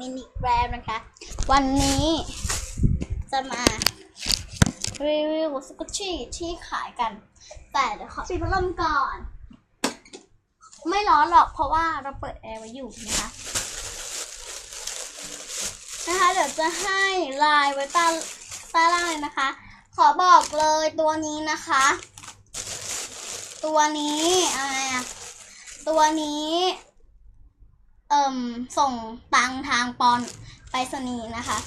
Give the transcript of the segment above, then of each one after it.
มินิแกรมนะคะ วันนี้จะมารีวิวสกุชชี่ที่ขายกัน แต่เดี๋ยวขอปิดพัดลมก่อน ไม่ร้อนหรอกเพราะว่าเราเปิดแอร์ไว้อยู่นะคะ นะคะ เดี๋ยวจะให้ไลน์ไว้ใต้ใต้ล่างเลยนะคะ ขอบอกเลยตัวนี้นะคะ ตัวนี้อะไรอะตัวนี้ เอ่มส่งตังทางปอนไปรษณีนะคะ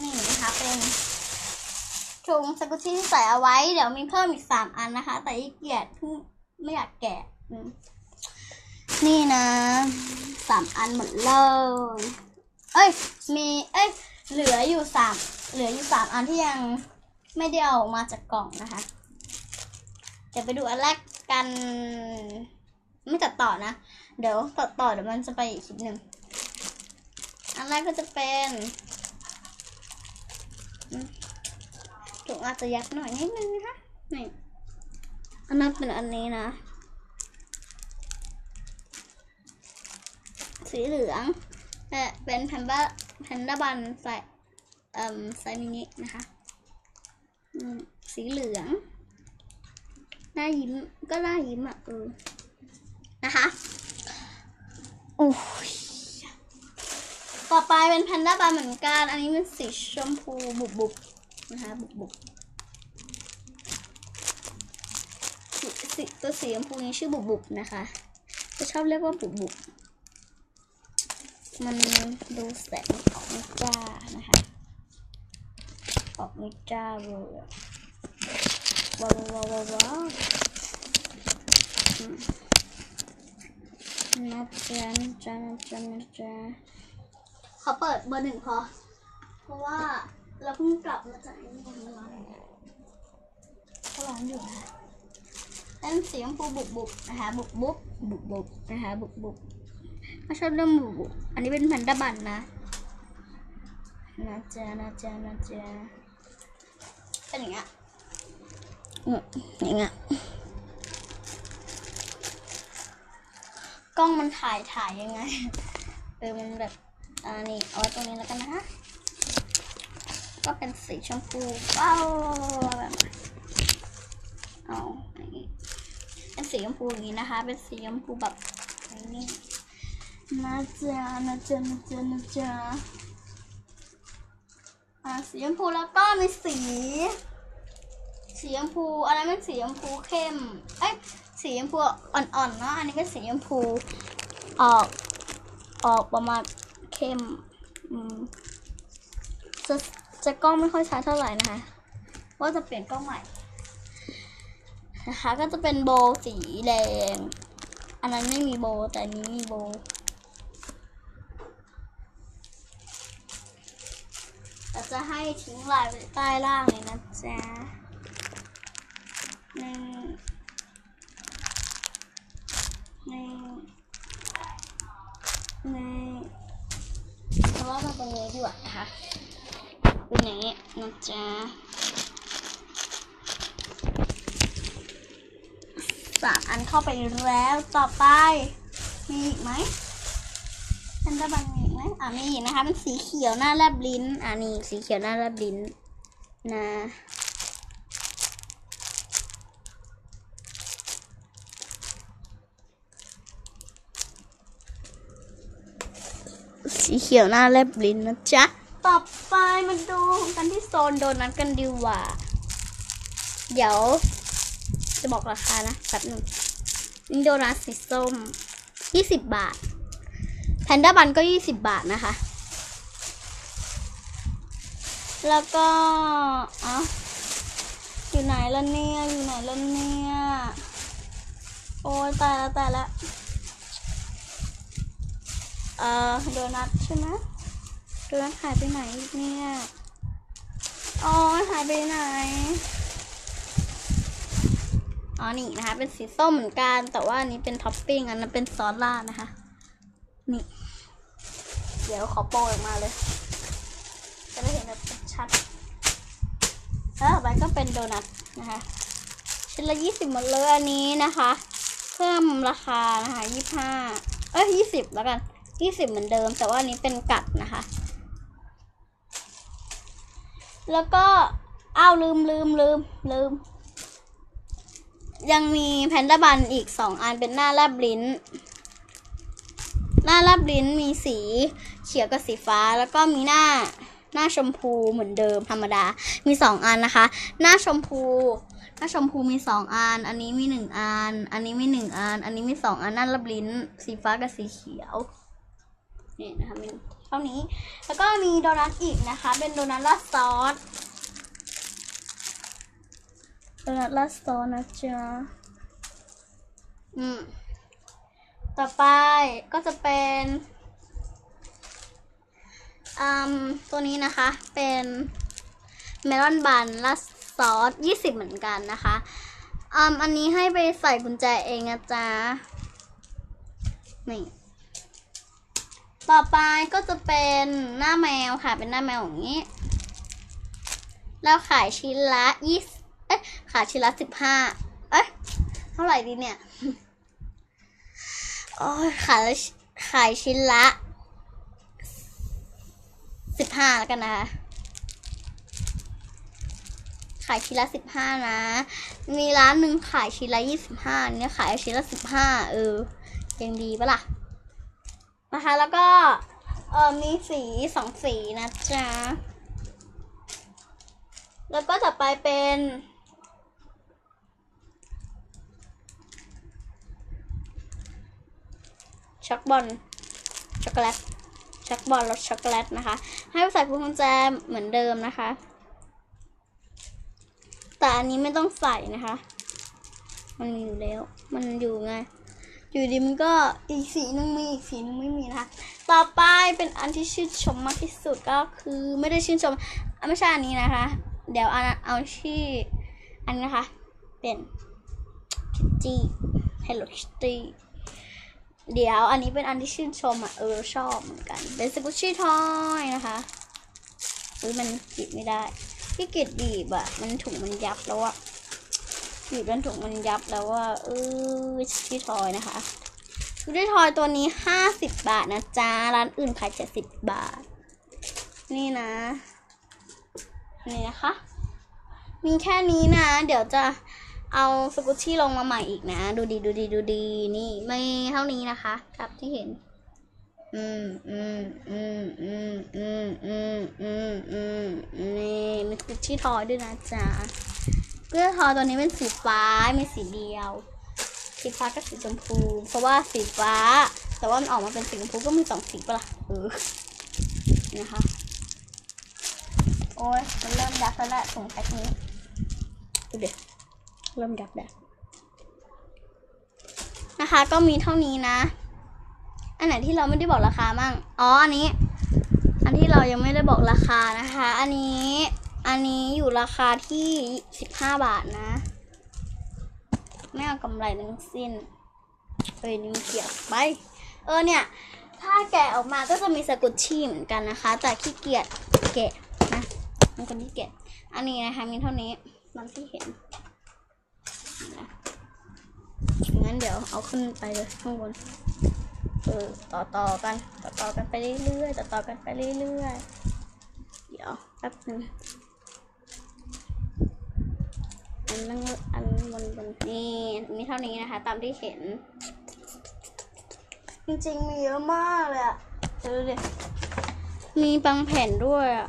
นี่นะคะเป็นถุงสกุชี่ที่ใส่เอาไว้ เดี๋ยวมีเพิ่มอีกสามอันนะคะ แต่อีกเกียดเพิ่งไม่อยากแกะนี่นะสามอันหมดเลยเอ้ย มี เอ้ย เหลืออยู่สามเหลืออยู่สามอันที่ยังไม่ได้เอาออกมาจากกล่องนะคะ เดี๋ยวไปดูอันแรกกัน ไม่ตัดต่อนะ เดี๋ยวตัดต่อเดี๋ยวมันจะไปอีกคลิปหนึ่งอันแรกก็จะเป็นถุงอาจจะยักหน่อยนิดนึงนะคะนี่อันนั้นเป็นอันนี้นะ สีเหลืองและเป็นแพนด้าแพนด้าบันใส่เอ่มไซมินินะคะสีเหลืองน่ายิ้มก็น่ายิ้มอะเออ นะคะโอ้ยต่อไปเป็นแพนด้าบาร์เหมือนกัน อันนี้เป็นสีชมพูบุบบุบๆนะคะบุบบุบสีสีตัวสีชมพูนี้ชื่อบุบบุบนะคะจะชอบเรียกว่าบุบบุบมันดูแสงออกไม่จ้านะคะออกไม่จ้าเลยอะว้าวว้าวว้าวว้าวอืม นะจ๊ะนะจ๊ะนะจ๊ะนะจ๊ะเขาเปิดเบอร์หนึ่งพอ เพราะว่าเราเพิ่งกลับมาจากไอ้นี่ร้านก็ร้านอยู่นะเป็นสีชมพูบุบบุบนะคะบุบบุบบุบบุบนะคะบุบบุบไม่ชอบเรื่องบุบบุบอันนี้เป็นแพนด้าบันนะนะจ๊ะนะจ๊ะนะจ๊ะเป็นอย่างเงี้ยอืมอย่างเงี้ย กล้องมันถ่ายถ่ายยังไงเออมันแบบอ่านี่เอาไว้ตรงนี้แล้วกันนะคะก็เป็นสีชมพูว้าวแบบเอาอย่างนี้เป็นสีชมพูอย่างนี้นะคะ เป็นสีชมพูแบบอย่างนี้นะจ๊ะนะจ๊ะนะจ๊ะนะจ๊ะอ่าสีชมพูแล้วก็มีสี สีชมพูอันนั้นเป็นสีชมพูเข้มเอ้ย สีชมพูอ่อนๆเนาะอันนี้ก็สีชมพูออกออกประมาณเข้มอืมจะจะกล้องไม่ค่อยชัดเท่าไหร่นะคะว่าจะเปลี่ยนกล้องใหม่นะคะก็จะเป็นโบสีแดง อันนั้นไม่มีโบแต่นี้มีโบแต่จะให้ทิ้งลายไว้ใต้ล่างเลยนะจ๊ะหนึ่ง ในในเพราะว่ามันตรงนี้ดีกว่านะคะเป็นอย่าง นี้นะจ๊ะสามอันเข้าไปแล้วต่อไป มีอีกไหมฉันจะบังมีอีกไหมอะมีอีกนะคะเป็นสีเขียวหน้าแลบลิ้นอะนี่สีเขียวหน้าแลบลิ้นนะสีเขียวหน้าแลบลิ้นนะจ๊ะ ต่อไปมาดูกันที่โซนโดนัทกันดีกว่า เดี๋ยว จะบอกราคานะแป๊บหนึ่งนี่โดนัทสีส้มยี่สิบบาท แพนด้าบันก็ยี่สิบบาทนะคะ แล้วก็เอ้าอยู่ไหนล่ะเนี่ย อยู่ไหนล่ะเนี่ย โอ้ยตายแล้วตายแล้วเอ่อโดนัทใช่ไหม โดนัทหายไปไหนเนี่ยอ๋อหายไปไหน อ๋อ นี่นะคะ เป็นสีส้มเหมือนกัน แต่ว่าอันนี้เป็นท็อปปิ้ง อันนั้นเป็นซอสราดนะคะ นี่ เดี๋ยวขอโปรออกมาเลย จะได้เห็นแบบชัดแล้วต่อไปก็เป็นโดนัทนะคะ ชิ้นละยี่สิบหมดเลยอันนี้นะคะ เพิ่มราคานะคะยี่ห้าเอ้ยยี่สิบแล้วกันยี่สิบเหมือนเดิม แต่ว่าอันนี้เป็นกัดนะคะ แล้วก็อ้าวลืมลืมลืมลืม ยังมีแพนด้าบันอีกสองอันเป็นหน้าแลบลิ้น หน้าแลบลิ้นมีสีเขียวกับสีฟ้า แล้วก็มีหน้าหน้าชมพูเหมือนเดิมธรรมดา มีสองอันนะคะ หน้าชมพู หน้าชมพูมีสองอัน อันนี้มีหนึ่งอัน อันนี้มีหนึ่งอัน อันนี้มีสองอันหน้าแลบลิ้น สีฟ้ากับสีเขียว นี่นะคะมีเท่านี้ แล้วก็มีโดนัทอีกนะคะ เป็นโดนัทราดซอสโดนัทราดซอสนะจ๊ะอืมต่อไปก็จะเป็นอืมตัวนี้นะคะเป็นเมลอนบันราดซอสยี่สิบเหมือนกันนะคะอืมอันนี้ให้ไปใส่กุญแจเองนะจ๊ะนี่ ต่อไปก็จะเป็นหน้าแมวค่ะ เป็นหน้าแมวอย่างนี้แล้วขายชิ้นละยี่เอ๊ะขายชิ้นละสิบห้าเอ๊ะเท่าไหร่ดีเนี่ยโอ้ยขายละขายชิ้นละสิบห้าแล้วกันนะคะขายชิ้นละสิบห้านะ มีร้านหนึ่งขายชิ้นละยี่สิบห้าเนี่ยขายชิ้นละสิบห้าเออยังดีปะล่ะ นะคะ แล้วก็เออมีสีสองสีนะจ๊ะ แล้วก็จะไปเป็น ช็อกบอลช็อกโกแลตช็อกบอลรสช็อกโกแลตนะคะ ให้ใส่พวงกุญแจเหมือนเดิมนะคะ แต่อันนี้ไม่ต้องใส่นะคะ มันมีอยู่แล้ว มันอยู่ไง อยู่ดีมันก็อีกสีนึงมีอีกสีนึงไม่มีนะคะต่อไปเป็นอันที่ชื่นชมมากที่สุดก็คือไม่ได้ชื่นชมอไม่ใช่อันนี้นะคะ เดี๋ยวเอาเอาที่อันนี้นะคะ เป็นคิตตี้ Hello Kitty เดี๋ยวอันนี้เป็นอันที่ชื่นชมอะเออชอบเหมือนกัน เป็นสกุชชี่ทอยนะคะอุ้ยมันบีบไม่ได้ที่กิดบีบอะ มันถุงมันยับแล้วอะ บีบจนถุงมันยับแล้วว่าเออสกุชชี่ทอยนะคะสกุชชี่ทอยตัวนี้ห้าสิบบาทนะจ๊ะร้านอื่นขายเจ็ดสิบบาท นี่นะ นี่นะคะ มีแค่นี้นะ เดี๋ยวจะเอาสกุชชี่ลงมาใหม่อีกนะ ดูดีดูดีดูดีนี่ไม่เท่านี้นะคะครับที่เห็น อืมอืมอืมอืมอืมอืมอืมอืมนี่มีสกุชชี่ทอยด้วยนะจ๊ะ เพื่อทอยตัวนี้เป็นสีฟ้ามีสีเดียว สีฟ้ากับสีชมพู เพราะว่าสีฟ้า แต่ว่ามันออกมาเป็นสีชมพูก็มีสองสีปะล่ะเออนี่นะคะโอ้ยมันเริ่มยับแล้วแหละถุงแพ็คนี้ดูเด็เริ่มยับแล้วนะคะ ก็มีเท่านี้นะ อันไหนที่เราไม่ได้บอกราคามั่งอ๋ออันนี้ อันที่เรายังไม่ได้บอกราคานะคะ อันนี้ อันนี้อยู่ราคาที่สิบห้าบาทนะ ไม่เอากำไรทั้งสิ้นเอ้ยนี่เกี่ยวไป เออเนี่ย ถ้าแกะออกมาก็จะมีสกุชชี่เหมือนกันนะคะ แต่ขี้เกียจแกะนะมันคนที่แกะ อันนี้นะคะมีเท่านี้มันที่เห็นนะงั้นเดี๋ยวเอาขึ้นไปเลยข้างบนเออต่อต่อกันต่อต่อกันไปเรื่อยๆต่อต่อกันไปเรื่อยๆเดี๋ยวแป๊บนึงอั นนั้นอันบนบนนี่มีเท่านี้นะคะ ตามที่เห็น จริงๆ มีเยอะมากเลยอะเดี๋ยวดูดิมีบางแผ่นด้วยอะ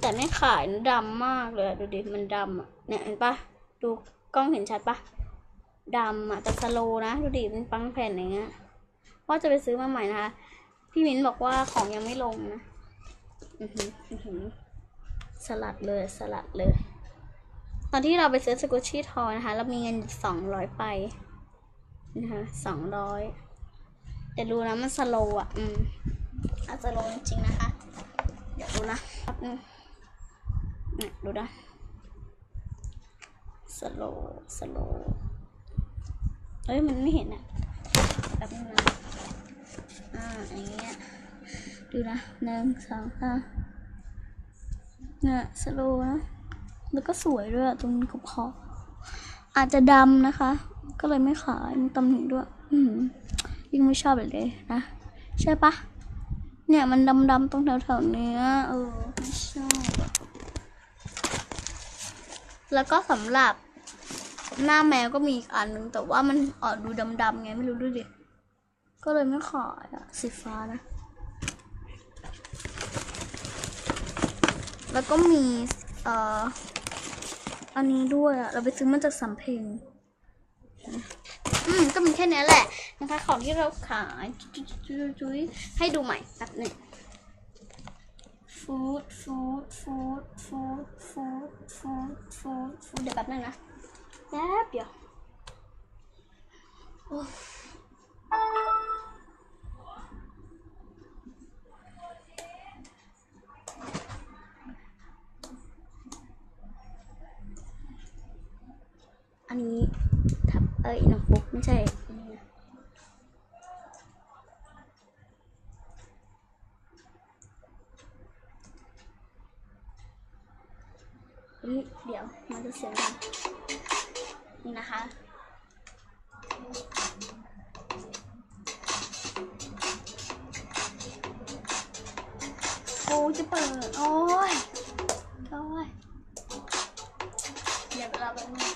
แต่ไม่ขายนะดำมากเลยอะดูดิมันดำอะเนี่ยเห็นปะดูกล้องเห็นชัดปะดำอะแต่สโลว์นะ ดูดิมันบางแผ่นอย่างเงี้ยว่าจะไปซื้อมาใหม่นะคะ พี่มิ้นบอกว่าของยังไม่ลงนะอือหืออือหือสลัดเลยสลัดเลยต อนที่เราไปซื้อสกุชชี่ทอยนะคะ เรามีเงินสองร้อยไปนะคะสองร้อยแต่ดูนะมันสโลว์อะ อืมอาจจะโลว์จริงๆนะคะ เดี๋ยวดูนะแป๊บนึงเนี่ยดูนะสโลว์สโลว์เอ้ยมันไม่เห็นอะแป๊บนึงนะอ่าอย่างเงี้ยดูนะหนึ่งสองห้าเนี่ยสโลว์นะ แล้วก็สวยด้วยตรงขอบขอบอาจจะดำนะคะ ก็เลยไม่ขายมีตำหนิด้วย อืยิ่งไม่ชอบเลยเลยนะ ใช่ปะเนี่ยมันดำๆตรงแถวๆเนี้ยเออไม่ชอบแล้วก็สำหรับหน้าแมวก็มีอีกอันนึง แต่ว่ามันออกดูดำๆไงไม่รู้ดูดิก็เลยไม่ขายอะสีฟ้านะ แล้วก็มี เอ่อ อันนี้ด้วยอะเราไปซื้อมาจากสำเพ็งอืมก็มีแค่นี้แหละนะคะของที่เราขายจุ๊ยให้ดูใหม่แป๊บหนึ่งฟูดฟูดฟูดฟูดฟูดฟูดฟูดฟูดเดี๋ยวแป๊บนึงนะแป๊บเดียว อ้อันนี้ทับเอ้ยน้องปุ๊กไม่ใช่อันนี้เดี๋ยวมันจะเสียงดังนี่นะคะกูจะเปิด โอ้ย โอ้ย เดี๋ยวเราไปบนึ